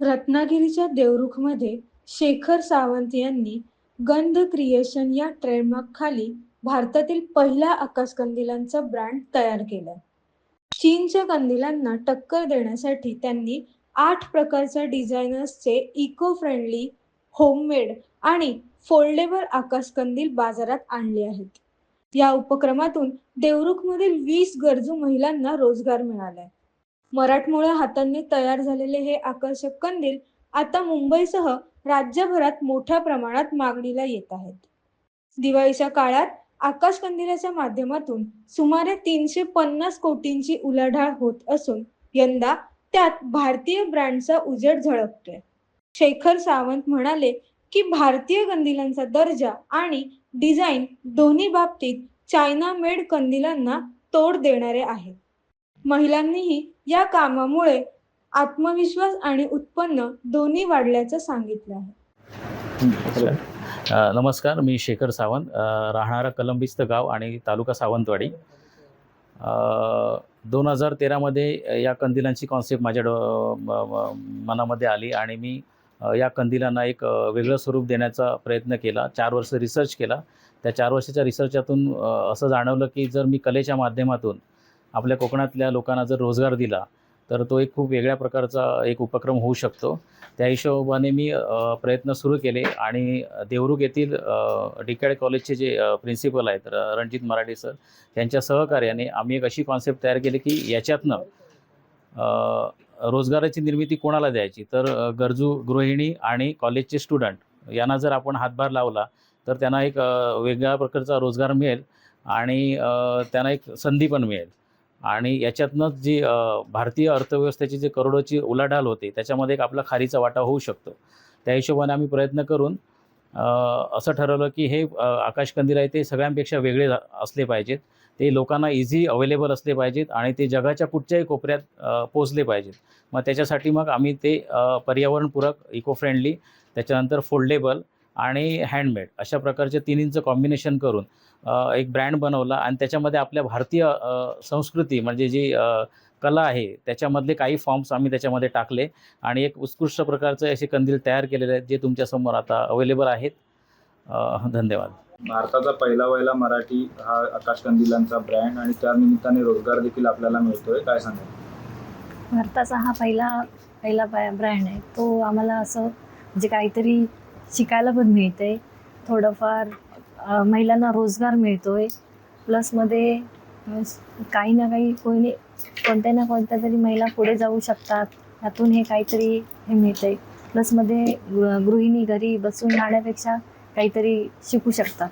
रत्नागिरीच्या देवरुखमध्ये शेखर सावंत यांनी गंध क्रिएशन या ट्रेडमार्कखाली भारतातील पहिला आकाशकंदिलांचा ब्रँड तयार केला. चीनच्या कंदिलांना टक्कर देण्यासाठी त्यांनी आठ प्रकारच्या डिझायनर्सचे इको फ्रेंडली होममेड आणि फोल्डेबल आकाशकंदील बाजारात आणले आहेत. या उपक्रमातून देवरुखमधील वीस गरजू महिलांना रोजगार मिळालाय. मराठमोळ्या हातांनी तयार झालेले हे आकर्षक कंदील आता मुंबईसह राज्यभरात मोठ्या प्रमाणात मागणीला येत आहेत. दिवाळीच्या काळात आकाश कंदिलाच्या माध्यमातून सुमारे तीनशे पन्नास कोटींची उलाढाल होत असून यंदा त्यात भारतीय ब्रँडचा उजेड झळकतोय. शेखर सावंत म्हणाले की भारतीय कंदिलांचा दर्जा आणि डिझाईन दोन्ही बाबतीत चायना मेड कंदिलांना तोड देणारे आहेत. महिलांनीही या कामामुळे आत्मविश्वास आणि उत्पन्न दोन्ही वाढल्याचं सांगितलं आहे. नमस्कार मी शेखर सावंत राहणारा कलंबिस्त गाव आणि तालुका सावंतवाडी. दोन हजार तेरामध्ये या कंदिलांची कॉन्सेप्ट माझ्या डो मनामध्ये आली आणि मी या कंदिलांना एक वेगळं स्वरूप देण्याचा प्रयत्न केला. चार वर्ष रिसर्च केला. त्या चार वर्षाच्या रिसर्चातून असं जाणवलं की जर मी कलेच्या माध्यमातून आपल्या कोकणातल्या लोकांना जर रोजगार दिला तर तो एक खूप वेगळ्या प्रकारचा एक उपक्रम होऊ शकतो. त्या हिशोबाने मी प्रयत्न सुरू केले आणि देवरुख येथील डिकॅड कॉलेजचे जे प्रिन्सिपल आहेत रणजित मराठे सर यांच्या सहकार्याने आम्ही एक अशी कॉन्सेप्ट तयार केली की याच्यातनं रोजगाराची निर्मिती कोणाला द्यायची? तर गरजू गृहिणी आणि कॉलेजचे स्टुडंट यांना जर आपण हातभार लावला तर त्यांना एक वेगळ्या प्रकारचा रोजगार मिळेल आणि त्यांना एक संधी पण मिळेल. आणि याच्यातनं जी भारतीय अर्थव्यवस्थेची जी करोडोची उलाढाल होते त्याच्यामध्ये एक आपला खारीचा वाटा होऊ शकतो. त्या हिशोबाने आम्ही प्रयत्न करून असं ठरवलं की हे आकाशकंदील आहे ते सगळ्यांपेक्षा वेगळे असले पाहिजेत. ते लोकांना इझी अवेलेबल असले पाहिजेत आणि ते जगाच्या कुठच्याही कोपऱ्यात पोचले पाहिजेत. मग त्याच्यासाठी मग आम्ही ते पर्यावरणपूरक इको फ्रेंडली त्याच्यानंतर फोल्डेबल आणि हँडमेड अशा प्रकारच्या तिन्हींचं कॉम्बिनेशन करून एक ब्रँड बनवला आणि त्याच्यामध्ये आपल्या भारतीय संस्कृती म्हणजे जी कला आहे त्याच्यामधले काही फॉर्म्स आम्ही त्याच्यामध्ये टाकले आणि एक उत्कृष्ट प्रकारचे असे कंदील तयार केलेले आहेत जे तुमच्यासमोर आता अवेलेबल आहेत. धन्यवाद. भारताचा पहिला वहिला मराठी हा आकाश कंदिलांचा ब्रँड आणि त्या निमित्ताने रोजगार देखील आपल्याला मिळतोय काय सांगाल? भारताचा हा पहिला पहिला ब्रँड आहे तो आम्हाला असं म्हणजे काहीतरी शिकायला पण मिळते थोडंफार महिलांना रोजगार मिळतोय. प्लसमध्ये काही ना काही कोणी कोणत्या ना कोणत्या तरी महिला पुढे जाऊ शकतात. त्यातून हे काहीतरी हे मिळतंय. प्लसमध्ये गृहिणी घरी बसून राहण्यापेक्षा काहीतरी शिकू शकतात.